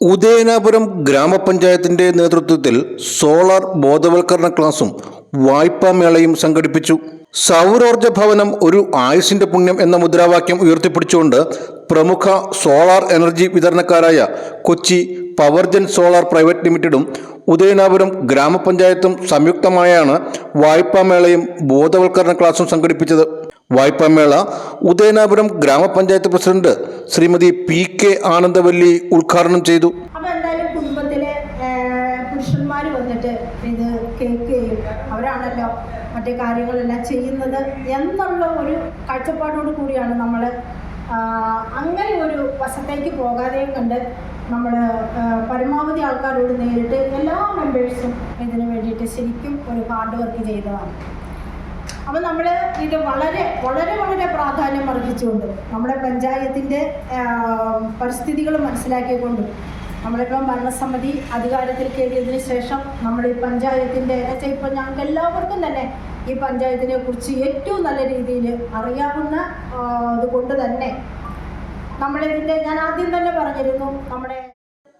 ഉദയനാപുരം ഗ്രാമപഞ്ചായത്തിന്റെ നേതൃത്വത്തിൽ സോളാർ ബോധവൽക്കരണ ക്ലാസും വായ്പാ മേളയും സംഘടിപ്പിച്ചു. സൗരോർജ ഭവനം ഒരു ആയുസിന്റെ പുണ്യം എന്ന മുദ്രാവാക്യം ഉയർത്തിപ്പിടിച്ചുകൊണ്ട് പ്രമുഖ സോളാർ എനർജി വിതരണക്കാരായ കൊച്ചി പവർജൻ സോളാർ പ്രൈവറ്റ് ലിമിറ്റഡും ഉദയനാപുരം ഗ്രാമപഞ്ചായത്തും സംയുക്തമായാണ് വായ്പാ മേളയും ബോധവൽക്കരണ ക്ലാസും സംഘടിപ്പിച്ചത്. വായ്പാ മേള ഉദയനാപുരം ഗ്രാമപഞ്ചായത്ത് president Shrimati P K Anandavalli ഉദ്ഘാടനം ചെയ്തു. കുടുംബത്തിലെ പുരുഷന്മാർ വന്നിട്ട് അവരാണല്ലോ മറ്റേ കാര്യങ്ങളെല്ലാം ചെയ്യുന്നത് എന്നുള്ള ഒരു കാഴ്ചപ്പാടോട് കൂടിയാണ് നമ്മൾ അങ്ങനെ ഒരു വശത്തേക്ക് പോകാതെയും കണ്ട് നമ്മൾ പരമാവധി ആൾക്കാരോട് നേരിട്ട് എല്ലാ മെമ്പേഴ്സും ഇതിനു വേണ്ടിയിട്ട് ശരിക്കും ഒരു ഹാർഡ് വർക്ക് ചെയ്തതാണ്. അപ്പം നമ്മൾ ഇത് വളരെ വളരെ വളരെ പ്രാധാന്യം അർഹിച്ചുകൊണ്ട് നമ്മുടെ പഞ്ചായത്തിന്റെ പരിസ്ഥിതികൾ മനസ്സിലാക്കിക്കൊണ്ട് നമ്മളിപ്പം ഭരണസമിതി അധികാരത്തിൽ കയറിയതിന് ശേഷം നമ്മൾ ഈ പഞ്ചായത്തിന്റെ എന്നുവെച്ചാൽ ഇപ്പം ഞങ്ങൾക്ക് എല്ലാവർക്കും തന്നെ ഈ പഞ്ചായത്തിനെ കുറിച്ച് ഏറ്റവും നല്ല രീതിയിൽ അറിയാവുന്ന അതുകൊണ്ട് തന്നെ നമ്മളിതിന്റെ ഞാൻ ആദ്യം തന്നെ പറഞ്ഞിരുന്നു നമ്മുടെ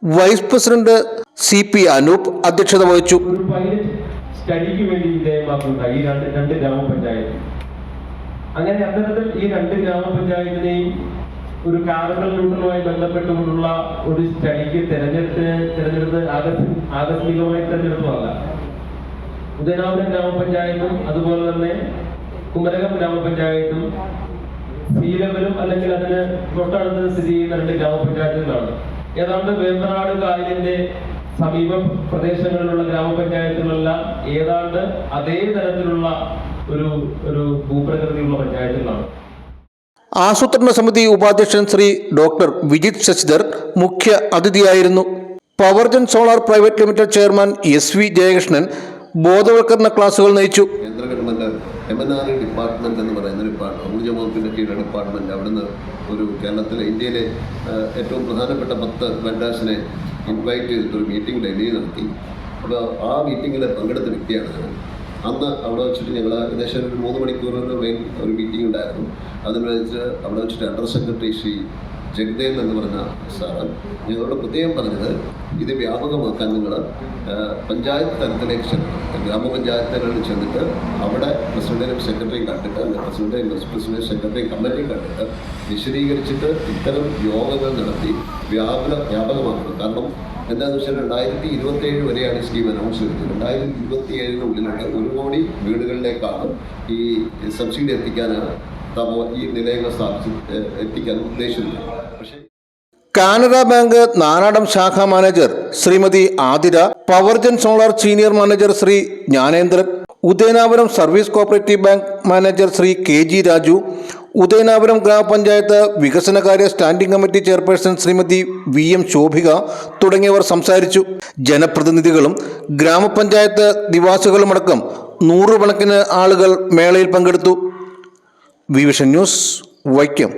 vice president C P Anoop അധ്യക്ഷത വഹിച്ചു. പൈലറ്റ് സ്റ്റഡിക്ക് വേണ്ടി വിധേയമാക്കുന്ന ഈ രണ്ട് രണ്ട് ഗ്രാമപഞ്ചായത്ത്. അങ്ങനെ അത്തരത്തിൽ ഈ രണ്ട് ഗ്രാമപഞ്ചായത്തിനെയും ഒരു കാർബൺ ന്യൂട്രലുമായി ബന്ധപ്പെട്ടുകൊണ്ടുള്ള ഒരു സ്റ്റഡിക്ക് തെരഞ്ഞെടുത്ത് തിരഞ്ഞെടുത്ത് ആകസ്മി ആകസ്മികമായി തെരഞ്ഞെടുത്തതല്ല. ഉദയനാപുരം ഗ്രാമപഞ്ചായത്തും അതുപോലെ തന്നെ കുമരകം ഗ്രാമപഞ്ചായത്തും സി ലെവലും അല്ലെങ്കിൽ അതിന് തൊട്ടടുത്ത് സ്ഥിതി ചെയ്യുന്ന രണ്ട് ഗ്രാമപഞ്ചായത്തുകളാണ്. ഏതാണ്ട് വേമ്പനാട് കായലിന്റെ സമീപ പ്രദേശങ്ങളിലുള്ള ഗ്രാമപഞ്ചായത്തുകളെല്ലാം ഏതാണ്ട് അതേ തരത്തിലുള്ള ഒരു ഒരു ഭൂപ്രകൃതിയുള്ള പഞ്ചായത്തുകളാണ്. ആസൂത്രണ സമിതി ഉപാധ്യക്ഷൻ ശ്രീ ഡോക്ടർ വിജിത് ശശിധർ മുഖ്യ അതിഥിയായിരുന്നു. Powergen solar private limited chairman S V Jayakrishnan ബോധവൽക്കരണ ക്ലാസുകൾ നയിച്ചു. കേന്ദ്ര government M N R department എന്ന് പറയുന്ന ഒരു ഊർജ വകുപ്പിന്റെ കീഴിലെ ഡിപ്പാർട്ട്മെന്റ് അവിടുന്ന് ഒരു കേരളത്തിലെ ഇന്ത്യയിലെ ഏറ്റവും പ്രധാനപ്പെട്ട പത്ത് വെൻഡേഴ്സിനെ ഇൻവൈറ്റ് ചെയ്തിട്ടൊരു മീറ്റിംഗ് ഡൽഹിയിൽ നടത്തി. അപ്പോൾ ആ മീറ്റിങ്ങിൽ പങ്കെടുത്ത വ്യക്തിയാണ് ഞാൻ. അന്ന് അവിടെ വെച്ചിട്ട് ഞങ്ങൾ ഏകദേശം ഒരു മൂന്ന് മണിക്കൂറിന് മെയിൻ ഒരു മീറ്റിംഗ് ഉണ്ടായിരുന്നു. അതിന് അവിടെ വെച്ചിട്ട് അണ്ടർ സെക്രട്ടറി ശ്രീ ജഗദേവ് എന്ന് പറഞ്ഞ സാറ് ഞങ്ങളോട് പ്രത്യേകം പറഞ്ഞത് ഇത് വ്യാപകമാക്കാൻ നിങ്ങൾ പഞ്ചായത്ത് തലത്തിലേക്ക് ചെല്ലണം. ഗ്രാമപഞ്ചായത്തുകളിൽ ചെന്നിട്ട് അവിടെ പ്രസിഡന്റ് സെക്രട്ടറിയും കണ്ടിട്ട് president vice president secretary committee കണ്ടിട്ട് വിശദീകരിച്ചിട്ട് ഇത്തരം യോഗങ്ങൾ നടത്തി വ്യാപന വ്യാപകമാക്കണം. കാരണം എന്താണെന്ന് വെച്ചാൽ രണ്ടായിരത്തി ഇരുപത്തി ഏഴ് വരെയാണ് സ്കീം അനൗൺസ് ചെയ്തത്. രണ്ടായിരത്തി ഇരുപത്തി ഏഴിനുള്ളിലുള്ള ഒരു കോടി വീടുകളിലേക്കാണ് ഈ സബ്സിഡി എത്തിക്കാനാണ് ഈ നിലയങ്ങൾ സ്ഥാപിച്ച് എത്തിക്കാൻ ഉദ്ദേശിക്കുന്നത് കാനറ ബാങ്ക് നാനാടം ശാഖ manager Shrimati Athira Powergen solar senior manager Shri Jnanendran Udayanapuram service cooperative bank manager Shri K G Raju Udayanapuram ഗ്രാമപഞ്ചായത്ത് വികസനകാര്യ standing committee chairperson Shrimati V M Shobhika തുടങ്ങിയവർ സംസാരിച്ചു. ജനപ്രതിനിധികളും ഗ്രാമപഞ്ചായത്ത് നിവാസികളുമടക്കം നൂറുകണക്കിന് ആളുകൾ മേളയിൽ പങ്കെടുത്തു. വിവിഷൻ ന്യൂസ് വൈക്കം.